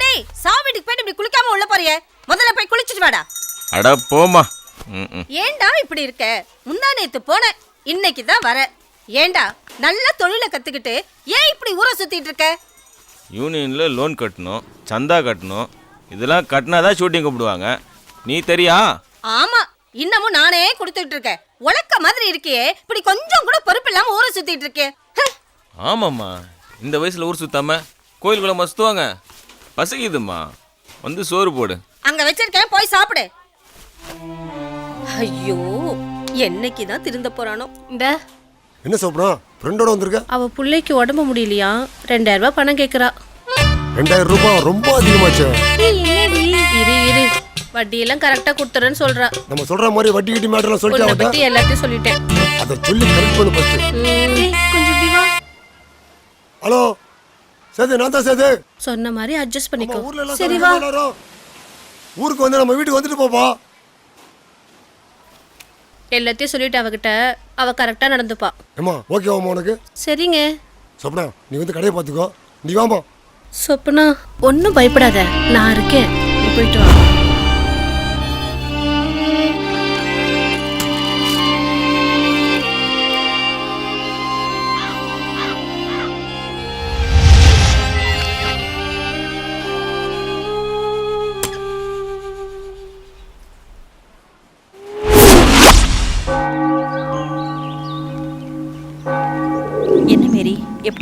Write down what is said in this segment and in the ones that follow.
டேய் டேய் சாவு வீட்டுக்கு போயிட்டு இப்படி குளிக்காம உள்ள போறியே? முதல்ல போய் குளிச்சிட்டு வாடா. அட போமா. ஏன்டா இப்படி இருக்க? முந்தா நேத்து போனேன் இன்னைக்கு தான் வர. ஏன்டா நல்ல தொழிலை கத்துக்கிட்டு ஏன் இப்படி ஊரை சுத்திட்டு இருக்க? யூனியன்ல லோன் கட்டணும் சந்தா கட்டணும் இதெல்லாம் கட்டினா தான் ஷூட்டிங் கூப்பிடுவாங்க. நீ தெரியா? ஆமா இன்னமும் நானே கொடுத்துட்டு இருக்கேன். உலக்க மாதிரி இருக்கியே இப்படி கொஞ்சம் கூட பொறுப்பு இல்லாம ஊரை சுத்திட்டு இருக்கே. ஆமாம்மா இந்த வயசில் ஊர் சுத்தாம கோயிலுக்குள்ள மசுத்துவாங்க பசிக்குதும்மா. வந்து சோறு போடு. அங்க வச்சிருக்கேன் போய் சாப்பிடு. ஐயோ என்னைக்கு தான் திருந்த போறானோ. இந்த. என்ன சாப்பிடும் ஃப்ரெண்டோட வந்திருக்க? அவ புள்ளைக்கு உடம்பு முடியலையா? ரெண்டாயிரம் ரூபாய் பணம் கேக்குறா. ரெண்டாயிரம் ரூபாய் ரொம்ப அதிகமாச்சு. இரு இரு. வட்டியெல்லாம் கரெக்டா கொடுத்துறேன்னு சொல்றா. நம்ம சொல்ற மாதிரி வட்டி கிட்டி மேட்டர்லாம் சொல்லிட்டு அவட்ட பத்தி எல்லாத்தையும் சொல்லிட்டேன். அதை சொல்லி கரெக்ட் பண்ணு ஃபர்ஸ்ட் கொஞ்சம் இப்படி வா. ஹலோ? சேது நான் தான் சேது. சொன்ன மாதிரி அட்ஜஸ்ட் பண்ணிக்கோ. எல்லாம் சரி வா. எல்லாரும். ஊருக்கு வந்து நம்ம வீட்டுக்கு வந்துட்டு போப்பா. எல்லாத்தையும் சொல்லிட்டு அவகிட்ட அவ கரெக்டா நடந்துப்பா. ஏமா ஓகேவாம்மா உனக்கு. சரிங்க. சொப்னா நீ வந்து கடையை பார்த்துக்கோ. நீ வாமா சொப்பனா ஒன்றும் பயப்படாத. நான் இருக்கேன். நீ போயிட்டு வா.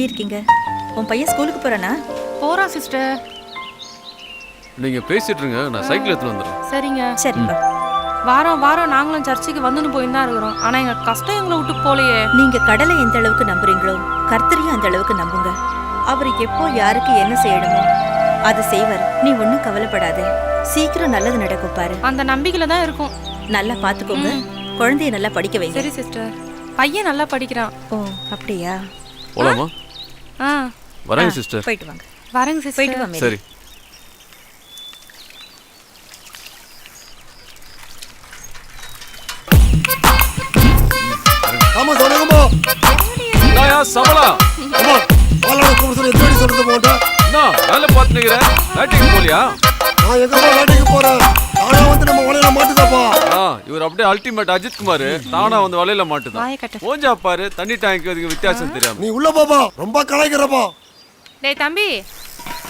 எப்படி இருக்கீங்க? உன் பையன் ஸ்கூலுக்கு போறானா? போறான் சிஸ்டர் நீங்க பேசிட்டு இருங்க நான் சைக்கிள் எடுத்துட்டு வந்துடுறேன். சரிங்க. சரிப்பா வாரம் வாரம். நாங்களும் சர்ச்சுக்கு வந்துன்னு போய் தான் இருக்கிறோம். ஆனா எங்க கஷ்டம் எங்களை விட்டு போலையே நீங்க கடலை எந்த அளவுக்கு நம்புறீங்களோ கர்த்தரையும் அந்த அளவுக்கு நம்புங்க. அவர் எப்போ யாருக்கு என்ன செய்யணுமோ அதை செய்வார். நீ ஒன்றும் கவலைப்படாத. சீக்கிரம் நல்லது நடக்கும் பாரு. அந்த நம்பிக்கையில தான் இருக்கும். நல்லா பாத்துக்கோங்க குழந்தைய நல்லா படிக்க வைங்க. சரி சிஸ்டர் பையன் நல்லா படிக்கிறான். ஓ அப்படியா? போலாமா? ஆ. வரேங்க சிஸ்டர். போயிட்டு வாங்க. வரேங்க போயிட்டு சிஸ்டர். வா மேரி சரி. ஆமா சொன்னங்கம்மா நாயா சமலா? அம்மா கூப்பிட சொல்லி எப்படி சொல்றது போட்ட? நான் வேலை பார்த்துக்கிறேன் வேட்டைக்கு போலியா? நான் எங்கம்மா வேட்டைக்கு போறேன்? நானா வந்து நம்ம வலையில மாட்டுதாப்பா. ஆ இவர் அப்படியே அல்டிமேட் அஜித் குமார். தானா வந்து வலையில மாட்டுதான். ஓஞ்சா பாரு தண்ணி டேங்க் இதுக்கு வித்தியாசம் தெரியாம. நீ உள்ள போப்பா ரொம்ப கலாய்க்கிறப்பா. டேய் தம்பி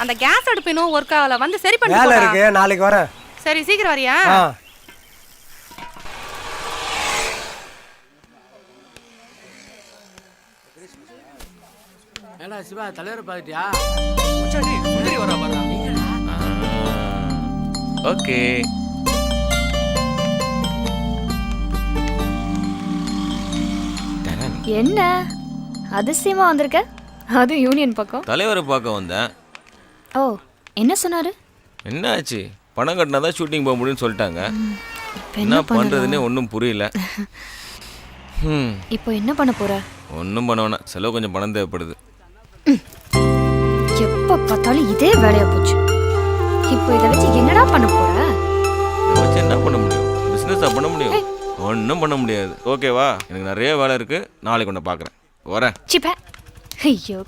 அந்த கேஸ் அடுப்பு இன்னும் ஒர்க் ஆகல. வந்து சரி பண்ணி வேலை. இருக்கு நாளைக்கு வரேன். சரி சீக்கிரம் வரியா? ஏடா சிவா தலைவர் பாத்துட்டியா ஓகே. என்ன? அதிசயமா வந்திருக்க? அது யூனியன் பக்கம். தலைவரை பார்க்க வந்தேன். ஓ என்ன சொன்னாரு? என்ன ஆச்சு பணம் கட்டினா தான் ஷூட்டிங் போக முடியும்னு சொல்லிட்டாங்க. என்ன பண்ணுறதுன்னே ஒன்றும் புரியல. ம். இப்போ என்ன பண்ண போற? ஒன்றும் பண்ண வேணாம். செலவு கொஞ்சம் பணம் தேவைப்படுது. எப்ப பார்த்தாலும் இதே வேலையா போச்சு. இப்போ இதை வச்சு என்னடா பண்ண போற? ஒன்றும் பண்ண முடியாது. ஓகேவா? எனக்கு நிறைய வேலை இருக்குது நாளைக்கு ஒன்று பார்க்குறேன் வரேன். சிப்ப. ஐயோ.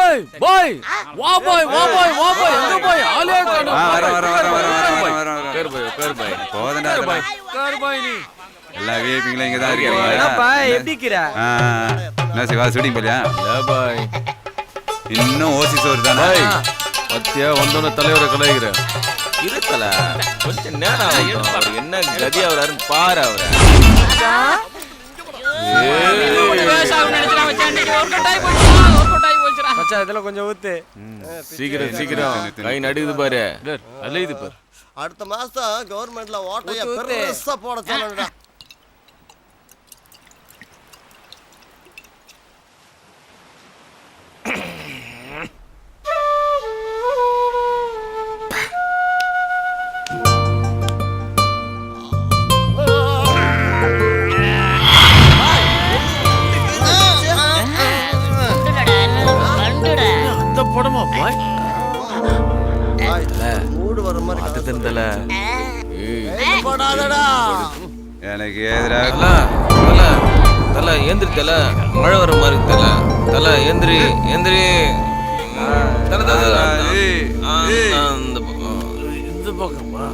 ஏய் பாய். வா பாய் வா பாய் வா பாய். எங்க பாய்? ஆளே காணோம். வர, வர, வர, வர, வர, வர, வர, வர. பேர் பாய் பேர் பாய். போதண்டா பாய் அதெல்லாம். கார் பாய் நீ. எல்லா விஐபிங்களும் இங்க தான் என்னப்பா இருக்கீங்க எப்படி ஆ, என்ன சிவா ஷூட்டிங் போலியா? இல்லை பாய். இன்னும் ஓசி சோறு தானே? பாய் பத்தியா வந்தோன தலைவரை கலாய்க்கிறேன். இருக்கல கொஞ்சம் நேரம் ஆகட்டும் அவர் என்ன கதி ஆகுறாருன்னு பாரு அவரை. மச்சான். இதெல்லாம் கொஞ்சம் ஊத்து. சீக்கிரம் சீக்கிரம். கை பாரு. அலையுது பாரு. அடுத்த மாசம் கவர்மெண்ட்ல ஓட்டைய பெருசா போட சொல்லணும்டா. எனக்கு எதிராக தல தல ஏந்திரி தல. மழை வர மாதிரி தல. தல எந்திரி எந்திரி தல தல அந்த பக்கம். இந்த பக்கமா?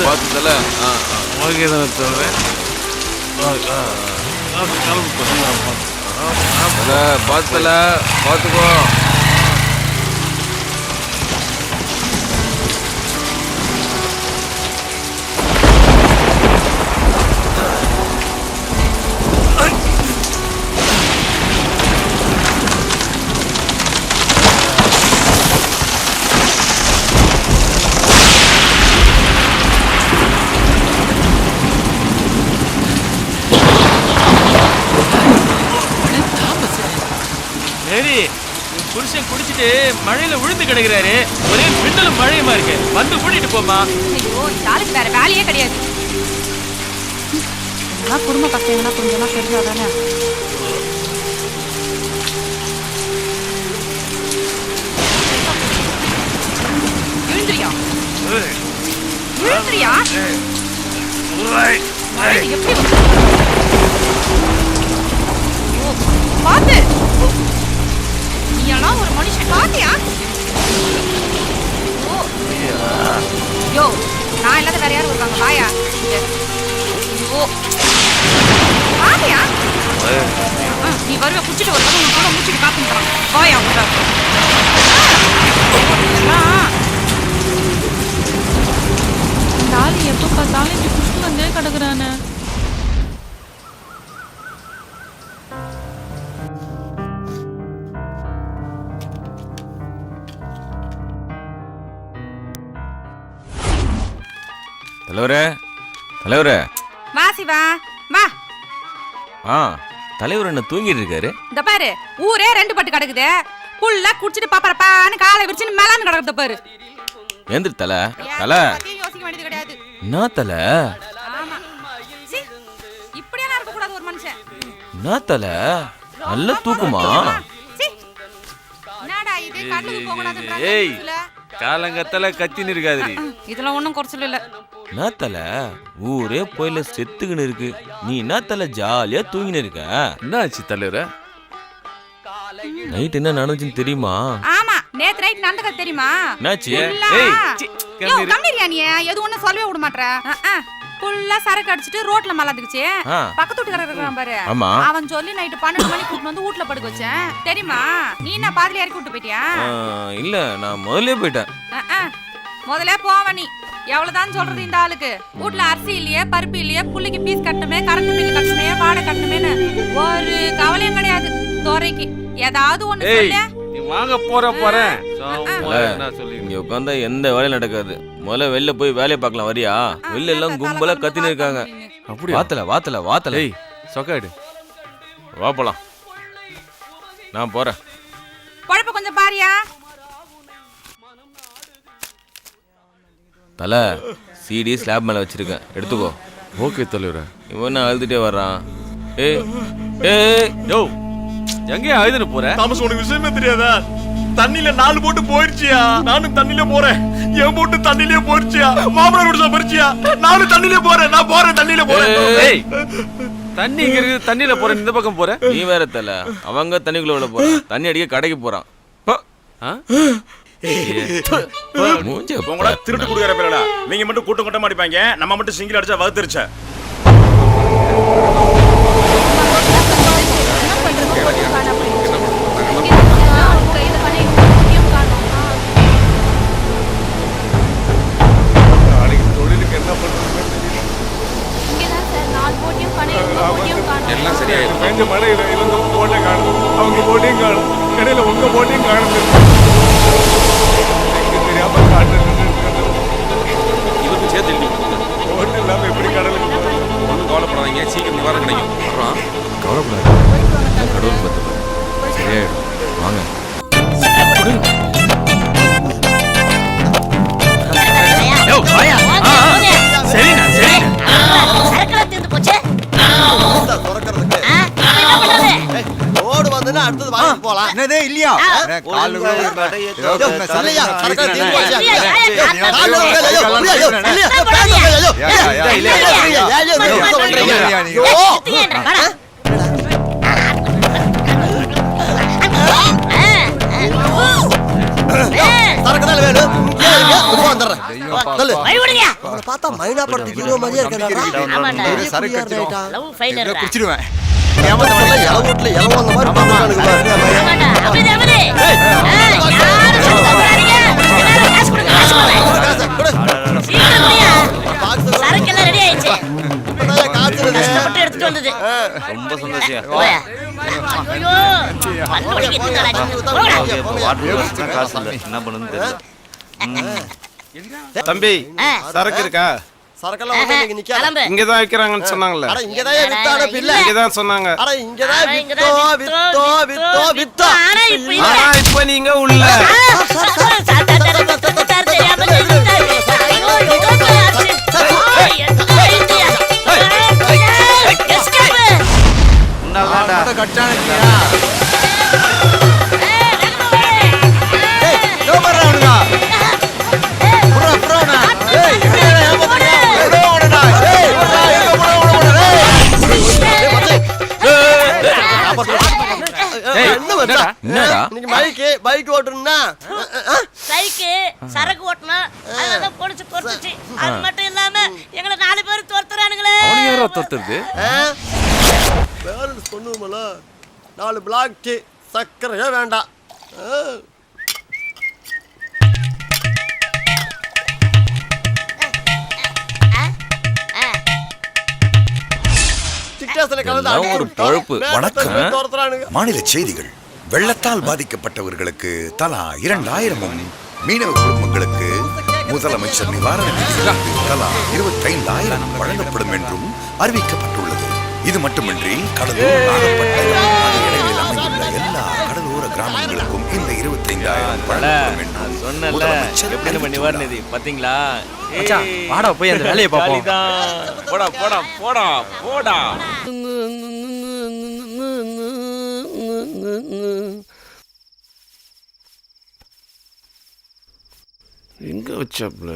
பார்த்து தல ஆ ஆ. ஓகே தானே சொல்றேன். தல பார்த்து தல பார்த்துக்கோ உன் புருஷன் குடிச்சிட்டு மழையில விழுந்து கிடக்குறாரு. ஒரே மின்னலும் மழையுமா இருக்கு? வந்து கூட்டிட்டு போமா ஐயோ இந்த ஆளுக்கு வேற வேலையே கிடையாது. இதெல்லாம் குடும்ப கஷ்டங்கள்லாம் கொஞ்சம்லாம் தெரிஞ்சாதானே எழுந்திரியா? மழை எப்படி வந்து நீயெல்லாம் ஒரு மனுஷன் பாத்தியா யோ நான் இல்லாத வேற யாரும் இருக்காங்க வாயா. ஓ. வாயா நீ வருவ குடிச்சிட்டு ஒரு உன் கூட முடிச்சிட்டு காத்துக்கிறான் வாயா உள்ள இந்த ஆளு எப்போ பார்த்தாலும் இப்படி குடிச்சிட்டு வந்தே கிடக்குறானே. தலைவரே தலைவரே. வா சிவா வா. ஆ தலைவர் என்ன தூங்கிட்டு இருக்காரு? இந்த பாரு ஊரே ரெண்டு பட்டு கிடக்குது. புல்ல குடிச்சிட்டு பாப்பறப்பான்னு காலை விரிச்சுன்னு மேலான்னு கிடக்குது பாரு. ஏந்திரு தல தல. யோசிக்க வேண்டியது கிடையாது. என்ன தல? ஆமா. சீ, இப்படியெல்லாம் இருக்க கூடாது ஒரு மனுஷன். என்ன தல? நல்ல தூக்குமா? சீ, என்னடா இது கண்ணுக்கு போக கூடாதுன்றாங்க ஏய். காலங்கத்தால கத்தின்னு இருக்காதுடி. இதெல்லாம் ஒண்ணும் குறைச்சல் இல்ல என்ன தல? ஊரே போயில செத்துக்கின்னு இருக்கு. நீ என்ன தல ஜாலியா தூங்கின்னு இருக்க? என்ன ஆச்சு தலைவர? நைட் என்ன நடந்துச்சுன்னு தெரியுமா? ஆமா நேத்து நைட் நடந்த கதை தெரியுமா? என்னாச்சு. ஏய், சி, யோ. கம்மிரியா நீ? எது ஒண்ணும் சொல்லவே விட மாட்ற. ஃபுல்லா சரக்கு அடிச்சிட்டு ரோட்ல மலாந்துக்குச்சு ஆ. பக்கத்து வீட்டுக்காரர் இருக்கான் பாரு. ஆமா. அவன் சொல்லி நைட்டு பன்னெண்டு மணிக்கு கூட்டு வந்து வீட்ல படுக்க வச்சேன். தெரியுமா? நீ என்ன பாதில இறக்கி விட்டு போயிட்டியா? ஆ, இல்ல நான் முதல்ல போயிட்டேன். அஹ். முதல்ல போவ நீ. எவ்வளவுதான் சொல்றது இந்த ஆளுக்கு? வீட்ல அரிசி இல்லையே பருப்பு இல்லையே புள்ளைக்கு பீஸ் கட்டணுமே கரண்ட் பில் கட்டணுமே வாடகை கட்டணுமேன்னு ஒரு கவலையும் கிடையாது துறைக்கு. ஏதாவது ஒண்ணு சொல்லு நீ வாங்க போற போறேன் இங்க உட்காந்தா எந்த வேலையும் நடக்காது. முதல்ல வெளில போய் வேலையை பார்க்கலாம் வரியா? வெளில எல்லாம் கும்பலா கத்தின்னு இருக்காங்க. அப்படியா? வாத்தல வாத்தல வாத்தல. ஏய் சொக்காடு வா போலாம். நான் போறேன். பொழப்ப கொஞ்சம் பாரியா? தல சிடி ஸ்லாப் மேல வச்சிருக்கேன். எடுத்துக்கோ. ஓகே தலைவர. இவன் என்ன அழுதுட்டே வர்றான். ஏய் ஏய் யோ எங்கேயா அழுதுன்னு போற? தாமஸ் உனக்கு விஷயமே தெரியாதா? தண்ணில நாலு போட்டு போயிருச்சியா? நானும் தண்ணில போறேன். என் போட்டு தண்ணிலே போயிருச்சியா? மாமனார் குடிசா போயிருச்சியா? நானும் தண்ணிலே போறேன். நான் போறேன் தண்ணில போறேன். ஏய் தண்ணி இங்க இருக்குது. தண்ணியில போற இந்த பக்கம் போற. நீ வேற தல. அவங்க தண்ணிக்குள்ள விட போறான். தண்ணி அடிக்க கடைக்கு போறான்? மூஞ்ச உங்களா திருட்டு கொடுக்கற பேரடா. நீங்க மட்டும் கூட்டம் கூட்டமா அடிப்பாங்க. நம்ம மட்டும் சிங்கிள் அடிச்சா வகுத்துருச்சா. இங்க? உள்ள வந்துடுறேன். சொல்லு. அவனை பார்த்தா மைனா படத்துக்கு மாதிரியே இருக்கான்டா. சரக்கு குடிச்சிடுவேன் ஏமாத்தா இள வீட்டுல இளவு அந்த மாதிரி ரொம்ப சந்தோஷம் காசு இல்லை என்ன பண்ணுன்னு தெரியல தம்பி சரக்கு இருக்கா சரக்கெல்லாம் இங்க நிக்காது. விக்கிறாங்கன்னு அட இங்கதான் வித்தான பிள்ளை இங்கதான் சொன்னாங்க அட இங்கதான் அட, வித்தோ வித்தோ வித்தோ வித்தோ ஆனா இப்ப நீங்க உள்ள சார், சார், சார், சார், தெரியாம சைக்கு சரக்கு ஓட்டணும் அதெல்லாம் பொடிச்சு பொறுத்துச்சு அது மட்டும் இல்லாம எங்களை நாலு பேர் துரத்துறானுங்களே. யாரோ தொத்துறது பேலன்ஸ் பண்ணுவோம்ல நாலு பிளாக்கு சக்கரையே வேண்டாம். எல்லாம் ஒரு பொழப்பு. வணக்கம். மாநில செய்திகள். வெள்ளத்தால் பாதிக்கப்பட்டவர்களுக்கு தலா இரண்டாயிரமும். மீனவ குடும்பங்களுக்கு முதலமைச்சர் நிவாரண நிதியிலிருந்து தலா இருபத்தைந்தாயிரம் வழங்கப்படும் என்றும் அறிவிக்கப்பட்டுள்ளது இது மட்டுமின்றி கடலூர் நாகப்பட்டினம் அமைந்துள்ள எல்லா கடலோர கிராமங்களுக்கும் இந்த இருபத்தைந்தாயிரம் வழங்கப்படும் என்றும் சொன்னல முதலமைச்சர் பாத்தீங்களா வாடா போய் அந்த வேலையை பார்ப்போம். ஜாலிதான். போடா போடா போடா போடா எங்க வச்சாப்ல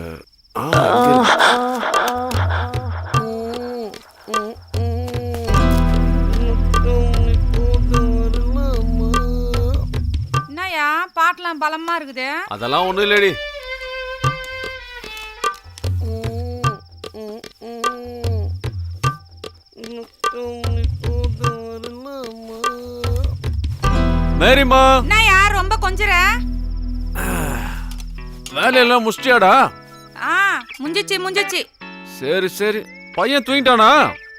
என்னயா பாட்டெல்லாம் பலமா இருக்குது. அதெல்லாம் ஒண்ணும் இல்லடி. மேரிமா என்னயா ரொம்ப கொஞ்சற? வேலையெல்லாம் முடிச்சிட்டியாடா? ஆ முஞ்சிச்சு முஞ்சிச்சு சரி சரி. பையன் தூங்கிட்டானா?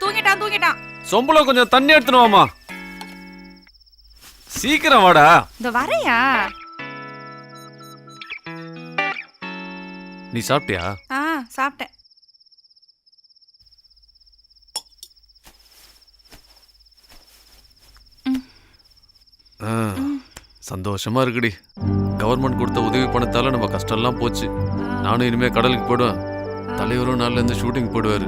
தூங்கிட்டான் தூங்கிட்டான். சொம்பளம் கொஞ்சம் தண்ணி எடுத்துன்னு வாமா சீக்கிரம் வாடா. இந்த வரையா? நீ சாப்பிட்டியா? ஆ சாப்பிட்டேன். சந்தோஷமா இருக்குடி. கவர்மெண்ட் கொடுத்த உதவி பணத்தால நம்ம கஷ்டம்லாம் போச்சு. நானும் இனிமே கடலுக்கு போயிடுவேன் தலைவரும் நாள்ல இருந்து ஷூட்டிங் போடுவாரு.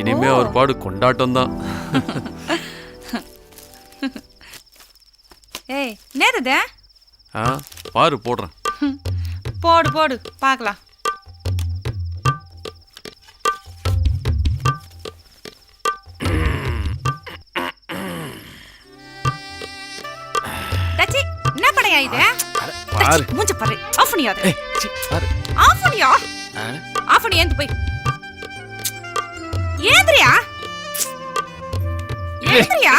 இனிமே அவர் பாடு கொண்டாட்டம் தான் ஏய் நேருது ஆ பாரு போடுறேன். போடு போடு பார்க்கலாம். என்ன படையா இது? பாரு. மூஞ்ச பாரு. ஆஃப் பண்ணியா அது பாரு. ஆஃப் பண்ணியா? ஆஃப் பண்ணி ஏந்து போய். ஏந்திரியா? ஏந்திரியா?